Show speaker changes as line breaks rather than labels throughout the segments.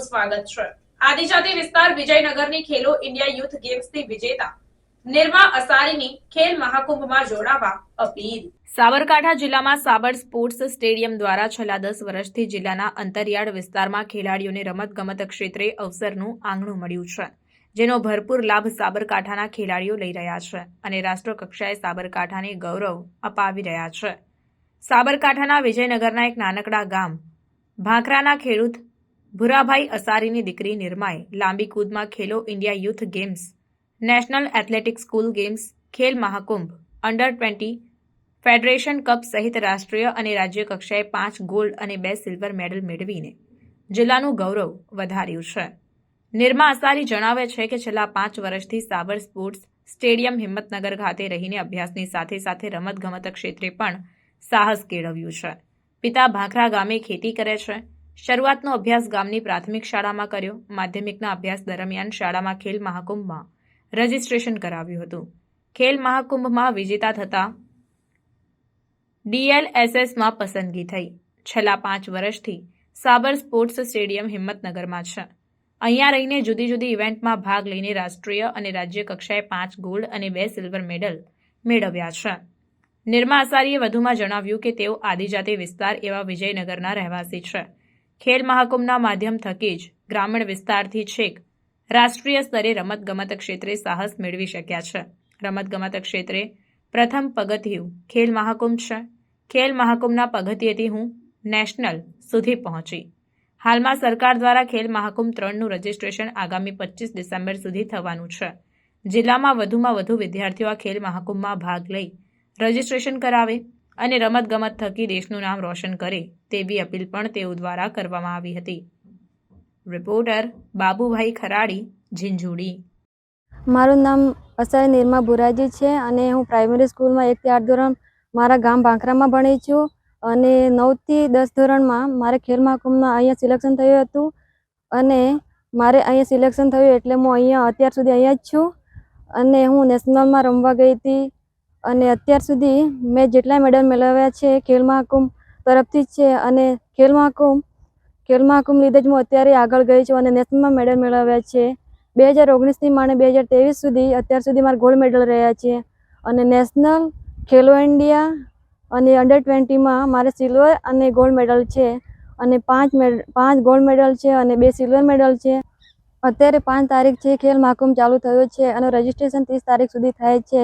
સ્વાગત છે. આદિજાતિ વિસ્તાર વિજયનગરની ખેલો ઇન્ડિયા યુથ ગેમ્સથી વિજેતા. નિર્મા અસારીની ખેલ મહાકુંભમાં જોડાવા અપીલ. સાબરકાંઠા જિલ્લામાં સાબર સ્પોર્ટ્સ સ્ટેડિયમ દ્વારા છેલ્લા દસ વર્ષથી જિલ્લાના અંતરિયાળ વિસ્તારમાં ખેલાડીઓને રમતગમત ક્ષેત્રે અવસરનું આંગણું મળ્યું છે, જેનો ભરપૂર લાભ સાબરકાંઠાના ખેલાડીઓ લઈ રહ્યા છે અને રાષ્ટ્રકક્ષાએ સાબરકાંઠાને ગૌરવ અપાવી રહ્યા છે. સાબરકાંઠાના વિજયનગરના એક નાનકડા ગામ ભાંકરાના ખેડૂત ભુરાભાઈ અસારીની દીકરી નિર્માએ લાંબી કૂદમાં Khelo India youth games, national athletic school games, Khel Mahakumbh, under twenty, federation cup સહિત રાષ્ટ્રીય અને રાજ્ય કક્ષાએ પાંચ ગોલ્ડ અને બે સિલ્વર મેડલ મેળવીને જિલ્લાનું ગૌરવ વધાર્યું છે. નિર્મા અસારી જણાવે છે કે છેલ્લા પાંચ વર્ષથી સાબર સ્પોર્ટ્સ સ્ટેડિયમ હિંમતનગર ખાતે રહીને અભ્યાસની સાથે સાથે રમતગમત ક્ષેત્રે પણ સાહસ કેળવ્યું છે. પિતા ભાખરા ગામે ખેતી કરે છે. શરૂઆતનો અભ્યાસ ગામની પ્રાથમિક શાળામાં કર્યો. માધ્યમિકના અભ્યાસ દરમિયાન શાળામાં ખેલ મહાકુંભમાં રજીસ્ટ્રેશન કરાવ્યું હતું. ખેલ મહાકુંભમાં વિજેતા થતા ડીએલએસએસમાં પસંદગી થઈ. છેલ્લા પાંચ વર્ષથી સાબર સ્પોર્ટ્સ સ્ટેડિયમ હિંમતનગરમાં છે. અહીંયા રહીને જુદી જુદી ઇવેન્ટમાં ભાગ લઈને રાષ્ટ્રીય અને રાજ્ય કક્ષાએ પાંચ ગોલ્ડ અને બે સિલ્વર મેડલ મેળવ્યા છે. નિર્મા અસારીએ વધુમાં જણાવ્યું કે તેઓ આદિજાતિ વિસ્તાર એવા વિજયનગરના રહેવાસી છે. ખેલ મહાકુંભના માધ્યમ થકી જ ગ્રામીણ વિસ્તારથી છેક રાષ્ટ્રીય સ્તરે રમતગમત ક્ષેત્રે સાહસ મેળવી શક્યા છે. રમતગમત ક્ષેત્રે પ્રથમ પગથિયું ખેલ મહાકુંભ છે. ખેલ મહાકુંભના પગથિયેથી હું નેશનલ સુધી પહોંચી. હાલમાં સરકાર દ્વારા ખેલ મહાકુંભ ત્રણનું રજીસ્ટ્રેશન આગામી પચીસ ડિસેમ્બર સુધી થવાનું છે. જિલ્લામાં વધુમાં વધુ વિદ્યાર્થીઓ આ ખેલ મહાકુંભમાં ભાગ લઈ રજીસ્ટ્રેશન કરાવે. અને રમતગમત થકી દેશનું નામ રોશન કરે તેવી અપીલ પણ તેઓ દ્વારા કરવામાં આવી હતી. રિપોર્ટર બાબુભાઈ ખરાડી, ઝીંઝુડી.
મારું નામ અસર નિર્મા બુરાજી છે અને હું પ્રાઇમરી સ્કૂલમાં એકથી આઠ ધોરણ મારા ગામ ભાંખરામાં ભણી છું અને નવથી દસ ધોરણમાં મારે ખેલ મહાકુંભમાં અહીંયા સિલેક્શન થયું હતું અને મારે અહીંયા સિલેક્શન થયું એટલે હું અહીંયા અત્યાર સુધી અહીંયા જ છું અને હું નેશનલમાં રમવા ગઈ હતી અને અત્યાર સુધી મેં જેટલા મેડલ મેળવ્યા છે ખેલ મહાકુંભ તરફથી જ છે અને ખેલ મહાકુંભ ખેલ મહાકુંભ લીધે જ હું અત્યારે આગળ ગઈ છું અને નેશનલમાં મેડલ મેળવ્યા છે. બે હજાર ઓગણીસથી માંડે બે હજાર ત્રેવીસ સુધી અત્યાર સુધી મારા ગોલ્ડ મેડલ રહ્યા છે અને નેશનલ ખેલો ઇન્ડિયા અને અંડર ટ્વેન્ટીમાં મારે સિલ્વર અને ગોલ્ડ મેડલ છે અને પાંચ મેડ પાંચ ગોલ્ડ મેડલ છે અને બે સિલ્વર મેડલ છે. અત્યારે પાંચ તારીખ છે, ખેલ મહાકુંભ ચાલુ થયો છે અને રજિસ્ટ્રેશન ત્રીસ તારીખ સુધી થાય છે.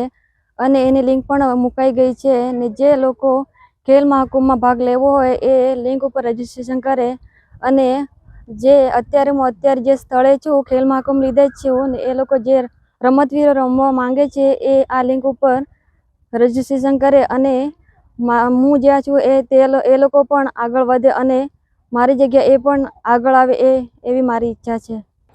અને એની લિંક પણ મુકાઈ ગઈ છે ને જે લોકો ખેલ મહાકુંભમાં ભાગ લેવો હોય એ લિંક ઉપર રજીસ્ટ્રેશન કરે અને જે અત્યારે હું અત્યારે જે સ્થળે છું, ખેલ મહાકુંભ લીધે જ છું એ લોકો જે રમતવીરો રમવા માંગે છે એ આ લિંક ઉપર રજીસ્ટ્રેશન કરે અને હું જ્યાં છું એ તે એ લોકો પણ આગળ વધે અને મારી જગ્યા એ પણ આગળ આવે એ, એવી મારી ઈચ્છા છે.